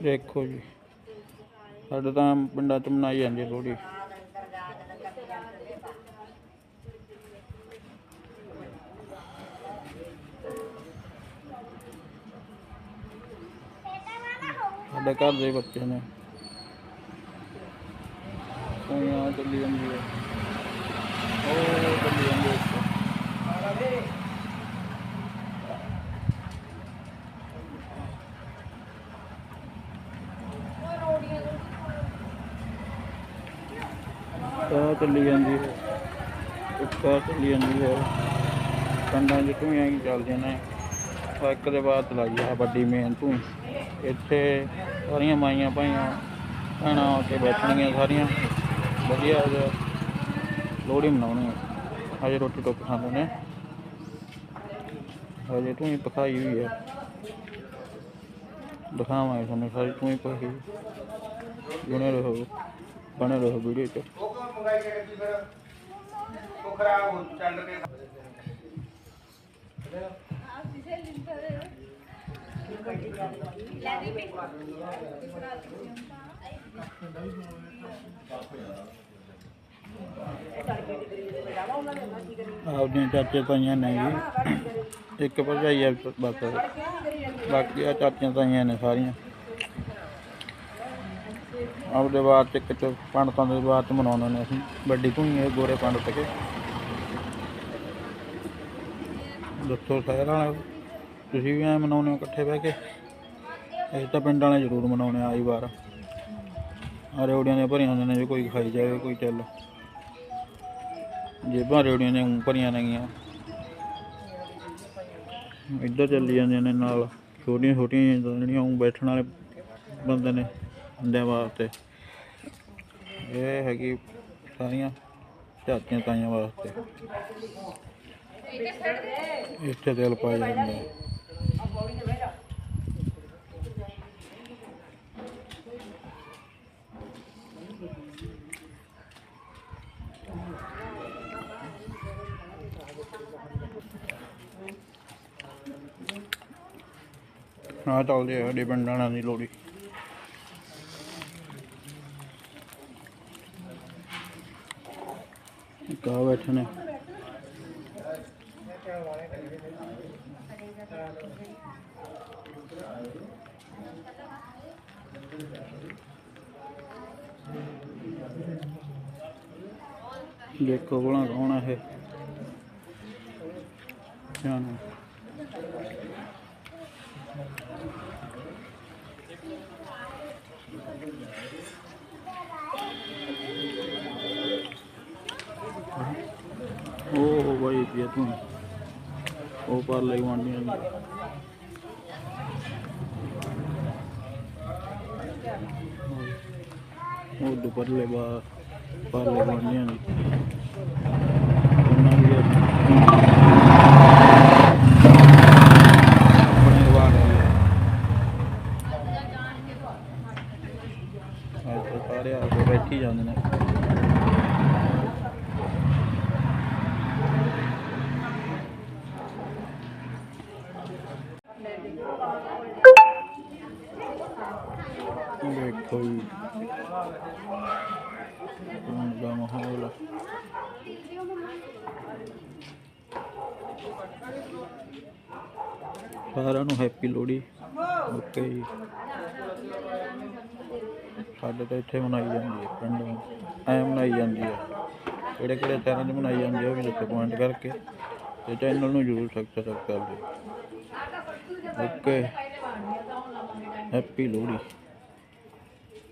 ਦੇਖੋ ਜੀ। ਸਾਡੇ ਤਾਂ ਪਿੰਡਾਂ ਚ ਮਨਾਈ ਜਾਂਦੀ ਲੋਹੜੀ। ਸਾਡੇ ਘਰ ਦੇ ਬੱਚੇ ਨੇ। ਕੋਈ ਆ ਚੱਲੀ ਜਾਂਦੀ ਹੈ। ਉਹ ਚੱਲੀ ਜਾਂਦੀ ਹੈ ਉੱਥੇ। ਚੱਲੀ ਜਾਂਦੀ ਹੈ। ਉੱਕਾ ਚੱਲੀ ਜਾਂਦੀ ਹੈ। ਕੰਡਾਂ ਚ ਹੀ ਚੱਲਦੀਆਂ ਨੇ। ਇੱਕ ਦੇ ਬਾਅਦ ਚਲਾਈ ਆ ਵੱਡੀ ਮੇਨ ਧੂਈ। ਇੱਥੇ ਸਾਰੀਆਂ ਮਾਈਆਂ ਭਾਈਆਂ, ਭੈਣਾਂ ਆ ਕੇ ਬੈਠਣਗੀਆਂ ਸਾਰੀਆਂ। ਵਧੀਆ ਜਿਹਾ ਲੋਹੜੀ ਮਨਾਉਣੀ ਹੈ ਹਜੇ ਰੋਟੀ ਟੁੱਕ ਖਾਂਦੇ ਨੇ। ਹਜੇ ਧੂਈ ਪਕਾਈ ਹੋਈ ਹੈ ਦਿਖਾਵਾਂਗੇ ਤੁਹਾਨੂੰ ਸਾਰੀ ਧੂਈ ਪਕਾਈ। ਜੁਨੇ ਰਹੋ, ਬਣੇ ਰਹੋ ਵੀਡੀਓ 'ਚ। ਮੰਗਾਈ ਕੇ ਗੱਡੀ ਫਿਰ ਉਹ ਖਰਾਬ ਹੋ ਚੱਲ ਕੇ ਆਪਦੀਆਂ ਚਾਚੇ ਤਾਈਆਂ ਨੇ ਜੀ। ਇੱਕ ਭਰਜਾਈ ਆ, ਬਸ। ਬਾਕੀ ਆ ਚਾਚੀਆਂ ਤਾਈਆਂ ਨੇ ਸਾਰੀਆਂ। ਆਪਦੇ ਬਾਅਦ ਚ ਇੱਕ ਪੰਡਤਾਂ ਦੇ ਬਾਅਦ ਚ ਮਨਾਉਂਦੇ ਨੇ ਅਸੀਂ ਵੱਡੀ ਧੂਈ ਹੈ ਗੋਰੇ ਪੰਡਤ ਕੇ। ਦੱਸੋ ਸ਼ਹਿਰ ਵਾਲੇ ਤੁਸੀਂ ਵੀ ਐ ਮਨਾਉਂਦੇ ਹੋ ਇਕੱਠੇ ਬਹਿ ਕੇ? ਅਸੀਂ ਤਾਂ ਪਿੰਡ ਵਾਲੇ ਜ਼ਰੂਰ ਮਨਾਉਂਦੇ ਆ ਆਈ ਵਾਰ। ਆ ਰੇਵੜੀਆਂ ਦੀਆਂ ਭਰੀਆਂ ਹੁੰਦੀਆਂ ਨੇ, ਜੇ ਕੋਈ ਖਾਈ ਜਾਵੇ, ਕੋਈ ਚੱਲ। ਜੇਬਾਂ ਰੇਵੜੀਆਂ ਦੀਆਂ ਊਂ ਭਰੀਆਂ ਨੇਗੀਆਂ ਇੱਧਰ ਚੱਲੀ ਜਾਂਦੀਆਂ ਨੇ ਨਾਲ ਛੋਟੀਆਂ ਛੋਟੀਆਂ ਜਿਹੜੀਆਂ ਊਂ ਬੈਠਣ ਵਾਲੇ ਬੰਦੇ ਨੇ। ਬੰਦਿਆਂ ਵਾਸਤੇ। ਇਹ ਹੈਗੀ ਸਾਰੀਆਂ ਚਾਚੀਆਂ ਤਾਈਆਂ ਵਾਸਤੇ। ਇੱਥੇ ਦਿਲ ਪਾਇਆ ਜਾਂਦਾ। ਹੈ। ਆਹ ਚੱਲਦੀ ਹੈ ਸਾਡੇ ਦੀ ਲੋੜੀ ਕਾ ਬੈਠੇ ਨੇ। ਦੇਖੋ ਭਲਾ ਕੌਣ ਹੈ ਇਹ। ਧਿਆਨ ਉਹ ਉਹ ਪਰ ਲਈ ਵਾਂਡੀਆਂ ਨੇ ਉਹ ਦੁਪਰ ਲੈ ਬਾ ਪਰ ਲੈ ਵਾਂਡੀਆਂ ਨੇ ਉਹਨਾਂ ਦੀ ਆਪਣੇ ਵਾੜ ਅੱਜ ਸਾਰੇ ਆ ਕੇ ਬੈਠੀ ਜਾਂਦੇ ਨੇ ਦੇਖੋ ਜੀ। ਦਾ ਮਾਹੌਲ। ਸਾਰਿਆਂ ਨੂੰ ਹੈਪੀ ਲੋਹੜੀ। ਓਕੇ ਜੀ। ਸਾਡੇ ਤਾਂ ਇੱਥੇ ਮਨਾਈ ਜਾਂਦੀ ਹੈ, ਪਿੰਡ ਵਿੱਚ। ਐ ਮਨਾਈ ਜਾਂਦੀ ਹੈ। ਕਿਹੜੇ ਕਿਹੜੇ ਸ਼ਹਿਰਾਂ 'ਚ ਮਨਾਈ ਜਾਂਦੀ ਹੈ, ਉਹ ਵੀ ਦੱਸੋ ਕਮੈਂਟ ਕਰਕੇ। ਤੇ ਚੈਨਲ ਨੂੰ ਜ਼ਰੂਰ ਸਬਸਕ੍ਰਾਈਬ ਕਰ ਦਿਓ। ਓਕੇ। ਹੈਪੀ ਲੋਹੜੀ।